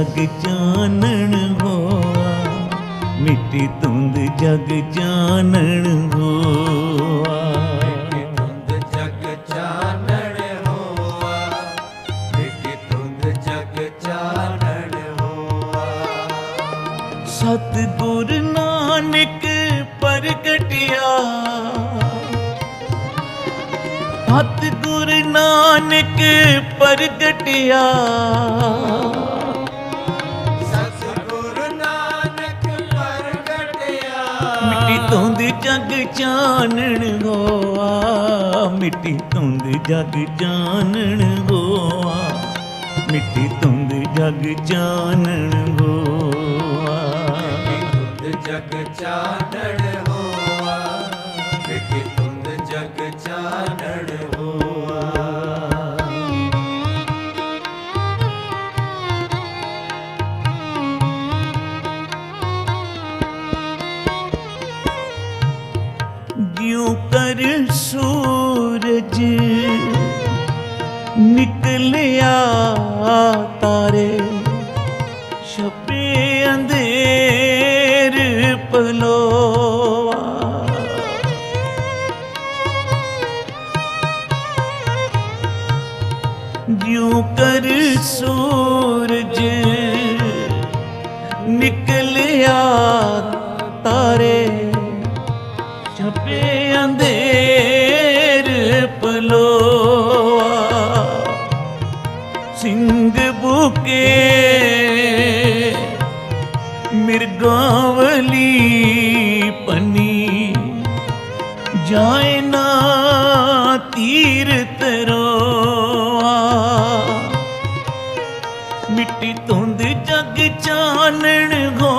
ਜਗ ਜਾਣਨ ਹੋਆ ਮਿੱਟੀ ਧੁੰਦ ਜਗ ਜਾਣਨ ਹੋਆ। ਮਿੱਟੀ ਜਗ ਜਾਣਨ ਹੋਆ ਜਗ ਜਾਣਨ ਹੋਆ। ਸਤ ਨਾਨਕ ਪ੍ਰਗਟਿਆ ਸਤਗੁਰ ਨਾਨਕ ਪ੍ਰਗਟਿਆ। ਧੁੰਦ ਜਗ ਚਾਨਣ ਹੋਆ ਮਿੱਟੀ ਧੁੰਦ ਜਗ ਚਾਨਣ ਹੋਆ ਮਿੱਟੀ ਧੁੰਦ ਜਗ ਚਾਨਣ ਹੋਆ ਮਿੱਟੀ ਧੁੰਦ ਜਗ ਚਾਨਣ ਹੋਆ ਮਿੱਟੀ ਧੁੰਦ ਜਗ ਚਾਨਣ ਸੂਰਜ ਨਿਕਲਿਆ ਤਾਰੇ ਛਪੇ ਅੰਧੇਰ ਪਲੋਆ। ਜਿਉ ਕਰ ਸੂਰਜ ਨਿਕਲ ਸਿੰਘ ਬੁਕੇ ਮਿਰਗਾਵਲੀ ਪਨੀ ਜਾਏ ਨਾ ਤੀਰ ਤਰੋਆ ਮਿੱਟੀ ਧੁੰਦ ਜਗ ਚਾਨਣ ਹੋ